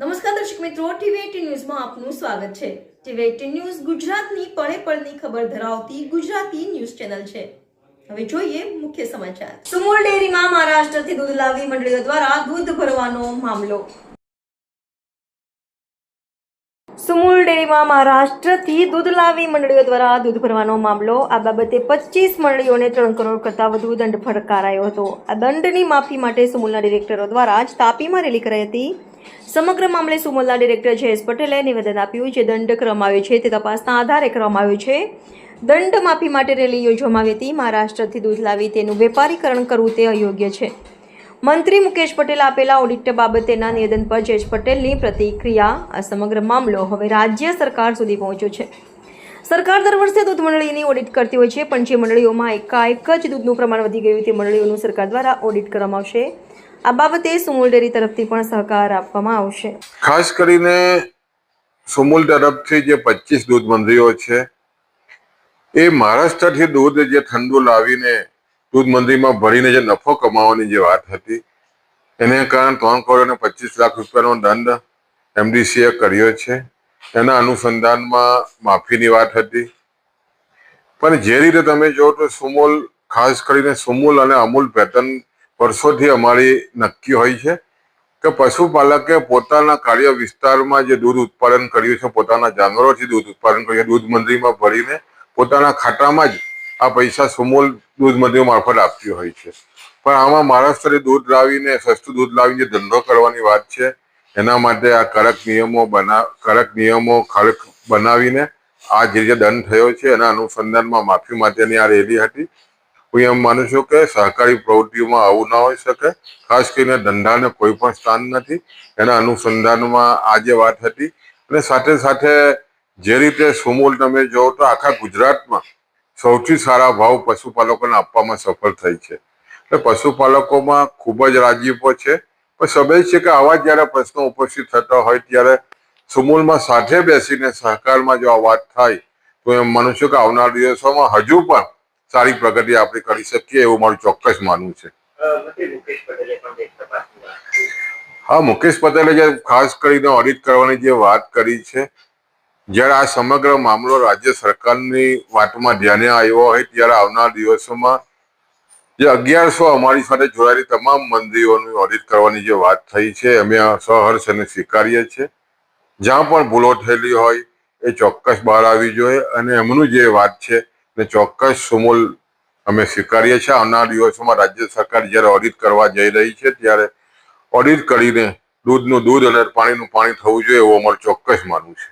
નમસ્કાર દર્શક મિત્રો ટીવી ન્યૂઝમાં આપનું સ્વાગત છે. ટીવી એટીન ન્યૂઝ ગુજરાતની પળે પળની ખબર ધરાવતી ગુજરાતી ન્યૂઝ ચેનલ છે. હવે જોઈએ મુખ્ય સમાચાર. સુમુલ ડેરીમાં મહારાષ્ટ્રથી દૂધ લાવી મંડળીઓ દ્વારા દૂધ ભરવાનો મામલો. સુમૂલ ડેરીમાં મહારાષ્ટ્રથી દૂધ લાવી મંડળીઓ દ્વારા દૂધ ભરવાનો મામલો. આ બાબતે પચીસ મંડળીઓને ત્રણ કરોડ કરતાં વધુ દંડ ફટકારાયો હતો. આ દંડની માફી માટે સુમૂલના ડિરેક્ટરો દ્વારા જ તાપીમાં રેલી કરાઈ હતી. સમગ્ર મામલે સુમલના ડિરેક્ટર જયેશ પટેલે નિવેદન આપ્યું જે દંડ કરવામાં આવ્યો છે. તે તપાસના આધારે કરવામાં આવ્યો છે. દંડ માફી માટે રેલી યોજવામાં આવી હતી. મહારાષ્ટ્રથી દૂધ લાવી તેનું વેપારીકરણ કરવું તે અયોગ્ય છે. મંત્રી મુકેશ પટેલ આપેલા ઓડિટ બાબતેના નિવેદન પર જયેશ પટેલની પ્રતિક્રિયા આ સમગ્ર મામલો હવે રાજ્ય સરકાર સુધી પહોંચ્યો છે. સરકાર દર વર્ષે દૂધ મંડળીની ઓડિટ કરતી હોય છે, પણ જે મંડળીઓમાં એકાએક જ દૂધનું પ્રમાણ વધી ગયું તે મંડળીઓનું સરકાર દ્વારા ઓડિટ કરવામાં આવશે. આ બાબતે સુમુલ ડેરી તરફથી પણ સહકાર આપવામાં આવશે. ખાસ કરીને સુમુલ તરફથી જે પચીસ દૂધ મંડળીઓ છે, એ મહારાષ્ટ્રથી દૂધ જે ઠંડુ લાવીને દૂધ મંડળીમાં ભરીને જે નફો કમાવાની જે વાત હતી, એને કારણે ત્રણ કરોડ અને પચીસ લાખ રૂપિયાનો દંડ એમડીસીએ કર્યો છે. એના અનુસંધાનમાં માફીની વાત હતી. પણ જે રીતે તમે જો તો સુમૂલ, ખાસ કરીને સુમુલ અને અમૂલ પેટર્ન વર્ષોથી અમારી નક્કી હોય છે કે પશુપાલકે પોતાના કાર્ય વિસ્તારમાં જે દૂધ ઉત્પાદન કર્યું છે, પોતાના જાનવરોથી દૂધ ઉત્પાદન કર્યું દૂધ મંડળીમાં ભરીને પોતાના ખાતામાં જ આ પૈસા સુમૂલ દૂધ મંડળીઓ મારફત આપતી હોય છે. પણ આમાં મહારાષ્ટ્રથી દૂધ લાવીને, સસ્તું દૂધ લાવીને ધંધો કરવાની વાત છે, એના માટે આ કડક નિયમો બના, કડક નિયમો ખડક બનાવીને આ જે જે દંડ થયો છે, એના અનુસંધાનમાં માફી માટેની આ રેલી હતી. હું એમ માનું છું કે સહકારી પ્રવૃત્તિઓમાં આવું ના હોઈ શકે? ખાસ કરીને ધંધાને કોઈ પણ સ્થાન નથી. એના અનુસંધાનમાં આજે વાત હતી અને સાથે સાથે જે રીતે સુમૂલ તમે જોવો તો આખા ગુજરાતમાં સૌથી સારા ભાવ પશુપાલકોને આપવામાં સફળ થઈ છે. એટલે પશુપાલકોમાં ખૂબ જ રાજીપો છે. પણ સમય છે કે આવા જ્યારે પ્રશ્નો ઉપસ્થિત થતા હોય ત્યારે સુમૂલમાં સાથે બેસીને સહકારમાં જો આ વાત થાય, તો એમ માનું છું કે આવનાર દિવસોમાં હજુ પણ સારી પ્રગતિ આપણે કરી શકીએ એવું મારું ચોક્કસ માનવું છે. હા મુકેશ પટેલે જે ખાસ કરીને ઓડિટ કરવાની જે વાત કરી છે જ્યારે આ સમગ્ર મામલો રાજ્ય સરકારની વાતમાં ધ્યાને આવ્યો હોય ત્યારે આવનાર દિવસોમાં જે અગિયારસો અમારી સાથે જોડાયેલી તમામ મંદિરોની ઓડિટ કરવાની જે વાત થઈ છે અમે સહર્ષ અને સ્વીકારીએ છીએ જ્યાં પણ ભૂલો થયેલી હોય એ ચોક્કસ બહાર આવી જોઈએ અને એમનું જે વાત છે ને ચોક્કસ સુમૂલ અમે સ્વીકારીએ છીએ. આવનાર દિવસોમાં રાજ્ય સરકાર જ્યારે ઓડિટ કરવા જઈ રહી છે, ત્યારે ઓડિટ કરીને દૂધનું દૂધ અને પાણીનું પાણી થવું જોઈએ એવું અમારું ચોક્કસ માનવું છે.